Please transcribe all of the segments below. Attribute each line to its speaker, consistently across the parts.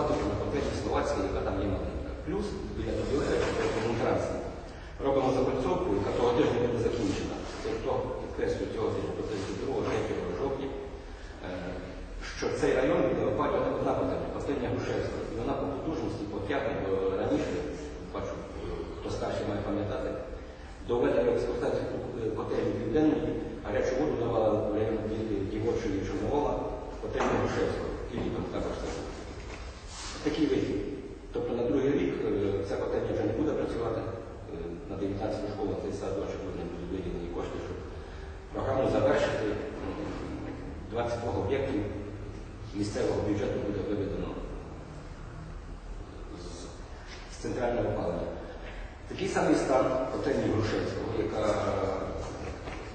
Speaker 1: тематику на конкретній Словацькій, яка там є маленька. Плюс біля Добілева, в Монтрансі, робимо закольцовку, яка того тижня буде закінчена. Тобто, підкреслюю цього тижня, тобто з 2 3 жовтня, е, що цей район буде опалювати одна котельня, котельня Грушевська. І вона по потужності потягне до раніше, бачу, е, хто старший має пам'ятати, до введення в експлуатацію котельні Південної, гарячу воду давала район Дівочої Чорновола, котельня Грушевського. І також це. Такий вихід. Тобто на другий рік е, ця котельня вже не буде працювати е, на 19 школах цей садочок, вони будуть виділені кошти, щоб програму завершити. М, 22 об'єктів місцевого бюджету буде виведено з, центрального опалення. Такий самий стан котельні Грушевського, яка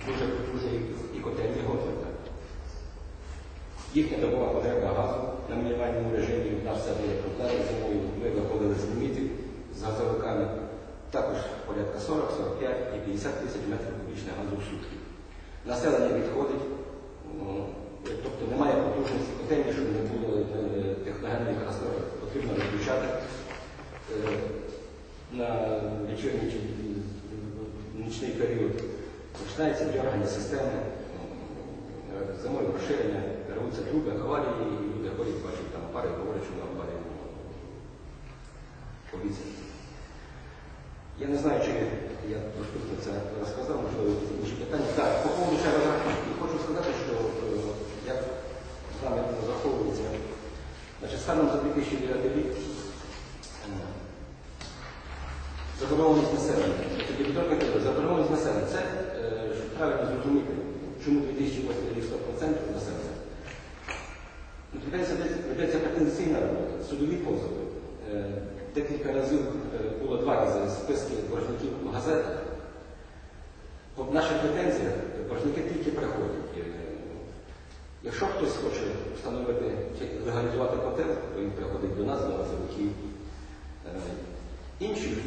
Speaker 1: дуже дуже і котельні Готвика. Їхня добова потреба газу на мінімальному режимі, в нас все були проблеми зимою, ми виходили з лімітів з газовиками, також порядка 40, 45 і 50 тисяч метрів кубічних газу в сутки. Населення відходить, ну, тобто немає потужності котельні, щоб не було е, техногенної катастрофи, потрібно виключати е, на вечірній чи нічний період. Починається дергання системи, е, зимою розширення, рвуться труби, аварії, і люди ходять, бачать там пари, говорять, що на аварії повітря. Я не знаю, чи я про це розказав, можливо, інші питання. Так, по поводу ще розрахунків. Хочу сказати, що е, як з нами розраховується, значить, станом за 2009 рік е, заборгованість населення. Тоді трохи казав, заборгованість населення. Це, е, щоб правильно зрозуміти, чому 2008 рік 100% населення. Ведеться, ведеться робота, судові позови. Е, Декілька разів е, було два рази списки боржників у газетах. По наших претензіях боржники тільки приходять. Е, Якщо хтось хоче встановити чи легалізувати котел, то він приходить до нас, до. Е, Інші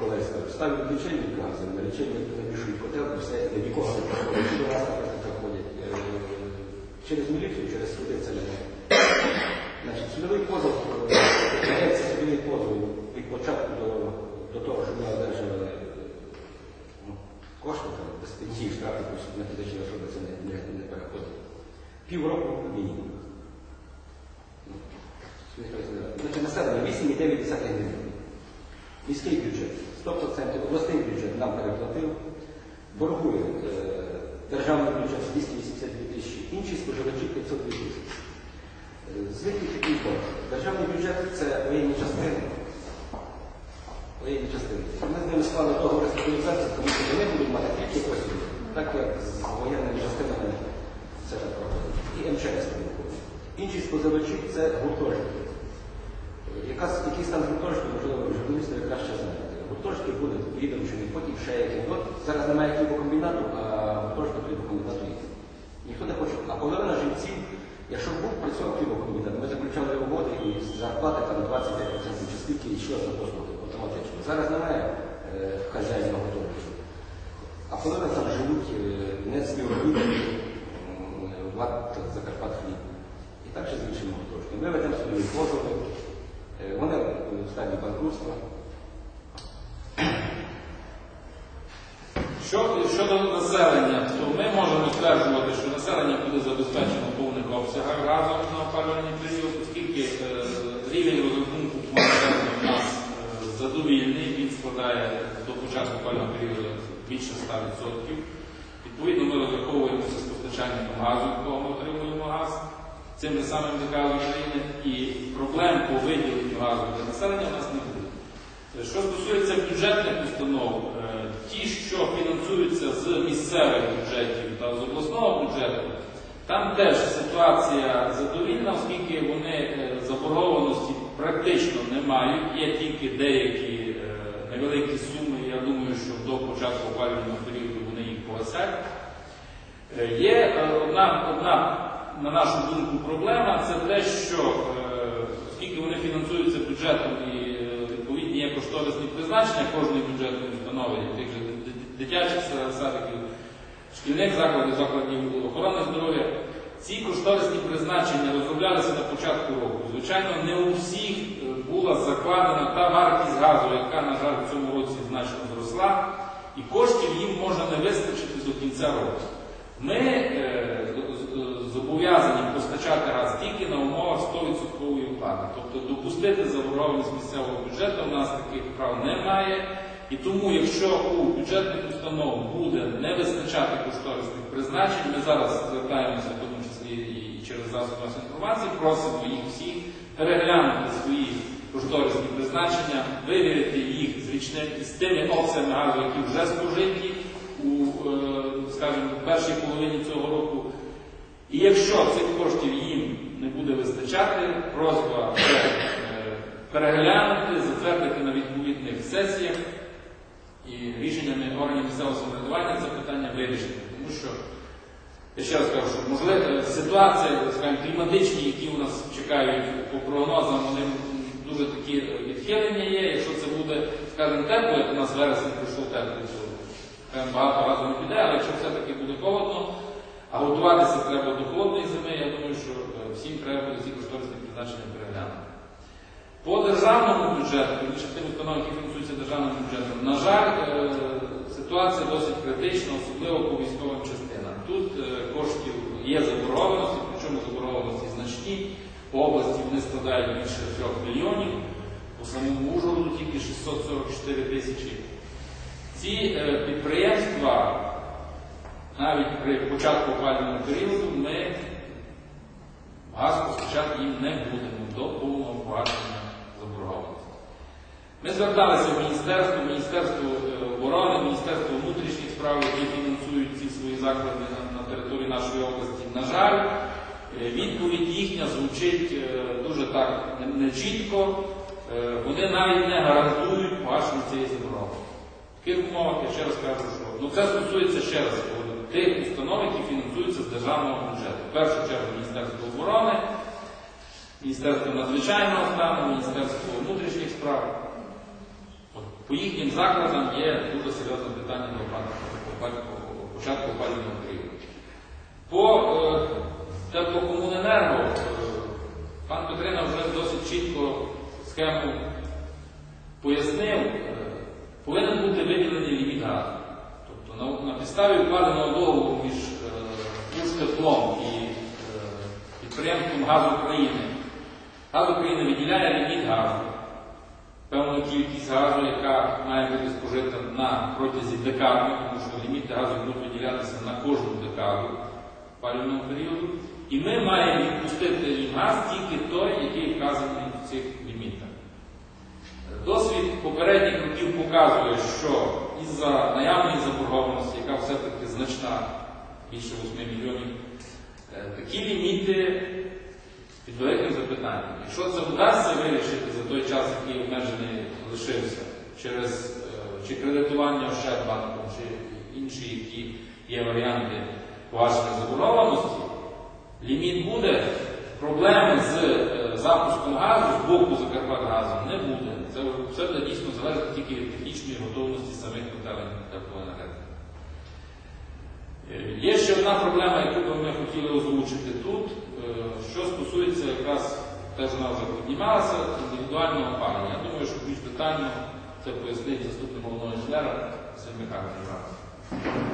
Speaker 1: колеги скажуть, ставлять лічильник газу, на лічильник навішують котел, все, і нікого не приходить. Чи до. Е, Через міліцію, через суди це не. Значить, судовий позов, е, ведеться судовий позов від початку до, до того, щоб ми одержали е, ну, кошти, там, без пенсії, штрафи, на фізичні особи це не, не, не переходить. Півроку мінімум. Населення 8,9 гривень. Міський бюджет 100%, обласний бюджет нам переплатив, боргує е, державний бюджет 282 тисячі, інші споживачі 502 тисячі. Е, Звідки такий борг? Державний бюджет це воєнні частини. Воєнні частини. Ми з ними склали договори з тому що вони будуть мати які послуги, так як з воєнними частинами це проходить. І МЧС не. Інші споживачі це гуртожитки. Яка, який стан гуртожитку, можливо, журналісти краще знаєте. Гуртожитки будуть відомчені, потім ще які. От зараз немає хлібокомбінату, а гуртожиток хлібокомбінату є. Ніхто не хоче. А половина жильців, якщо був працював хлібокомбінат, ми заключали угоди і зарплати там 25% чи скільки йшло за послуги автоматично. Зараз немає е, хазяїна гуртожитку. А половина там живуть е, не співробітники в Закарпат хліб. І так ще з іншими гуртожитками. Ми ведемо собі позови. Е, Вони в стадії банкрутства.
Speaker 2: Що- Щодо населення, то ми можемо стверджувати, що населення буде забезпечено в повних обсягах газом на опалювальний період, оскільки е, рівень розрахунку населення у нас е, задовільний, він складає до початку опалювального періоду більше 100%. Відповідно, ми розраховуємося з постачальником газу, від кого ми отримуємо газ, цим же самим ДК України, і проблем по виділенню газу для населення у нас не буде. Що стосується бюджетних установ, е, ті, що фінансуються з місцевих бюджетів та з обласного бюджету, там теж ситуація задовільна, оскільки вони е, заборгованості практично не мають, є тільки деякі е, невеликі суми. Я думаю, що до початку опалювального періоду вони їх погасять. Е, Є е, одна, одна, на нашу думку, проблема це те, що е, оскільки вони фінансуються бюджетом і е, відповідні є кошторисні призначення кожної бюджетної установи, тих же ди- ди- дитячих садиків, шкільних закладів, закладів охорони здоров'я, ці кошторисні призначення розроблялися на початку року. звичайно, не у всіх е, була закладена та вартість газу, яка, на жаль, в цьому році значно зросла, і коштів їм може не вистачити до кінця року. Ми е, зобов'язані постачати газ тільки на умовах 100% оплати. Тобто допустити заборгованість місцевого бюджету в нас таких прав немає. І тому, якщо у бюджетних установ буде не вистачати кошторисних призначень, ми зараз звертаємося, в тому числі і через засоби масової інформації, просимо їх всіх переглянути свої кошторисні призначення, вивірити їх з тими обсягами газу, які вже спожиті у, е, скажімо, першій половині цього року. І якщо цих коштів їм не буде вистачати, просьба е, переглянути, затвердити на відповідних сесіях і рішеннями органів місцевого самоврядування це питання вирішити. Тому що, я ще раз кажу, що можливо, ситуація, скажімо, кліматичні, які у нас чекають по прогнозам, вони дуже такі відхилення є. Якщо це буде, скажімо, тепло, як у нас вересень пройшов теплий, то багато разу не піде, але якщо все-таки буде холодно, а готуватися треба до холодної зими, я думаю, що е, всім треба буде ці кошторисні призначення переглянути. По державному бюджету, більше тим установам, які фінансуються державним бюджетом, на жаль, е, ситуація досить критична, особливо по військовим частинам. Тут е, коштів є заборгованості, причому заборгованості значні. По області вони складають більше 3 мільйонів, по самому Ужгороду тільки 644 тисячі. Ці е, підприємства, навіть при початку опалювального періоду, ми газ постачати їм не будемо до повного погашення заборгованості. Ми зверталися в міністерство, Міністерство е, оборони, Міністерство внутрішніх справ, які фінансують ці свої заклади на, території нашої області. На жаль, е, відповідь їхня звучить е, дуже так нечітко. Вони навіть не гарантують погашення цієї заборгованості. Таких умовах я ще раз кажу, що ну це стосується ще раз тих установ, які фінансуються з державного бюджету. Першу чергу Міністерство оборони, Міністерство надзвичайного стану, Міністерство внутрішніх справ. По їхнім закладам є дуже серйозне питання до початку опалювального періоду. По е, теплокомуненерго е, пан Петрина вже досить чітко схему пояснив. Е, повинен бути виділений ліміт газу. Тобто на, підставі укладеного договору між е, і підприємством Газ України. Газ України виділяє ліміт газу, певну кількість газу, яка має бути спожита на протязі декади, тому що ліміти газу будуть виділятися на кожну декаду опалювального періоду. І ми маємо відпустити газ тільки той, який вказаний в цих лімітах. Досвід попередніх років показує, що із-за наявної заборгованості, яка все-таки значна, більше 8 мільйонів, такі ліміти під великим запитанням. Якщо це вдасться вирішити за той час, який обмежений лишився, через е, чи кредитування Ощадбанком, чи інші, які є варіанти погашення заборгованості, ліміт буде, проблеми з е, запуском газу з боку Закарпатгазу не буде. Це все дійсно залежить тільки від технічної готовності самих котелень теплоенергетики. Е, Є ще одна проблема, хотіли озвучити тут, е, що стосується якраз, теж вона вже піднімалася, індивідуального опалення. Я думаю, що більш детально це пояснить заступник головного інженера Сергій Михайлович.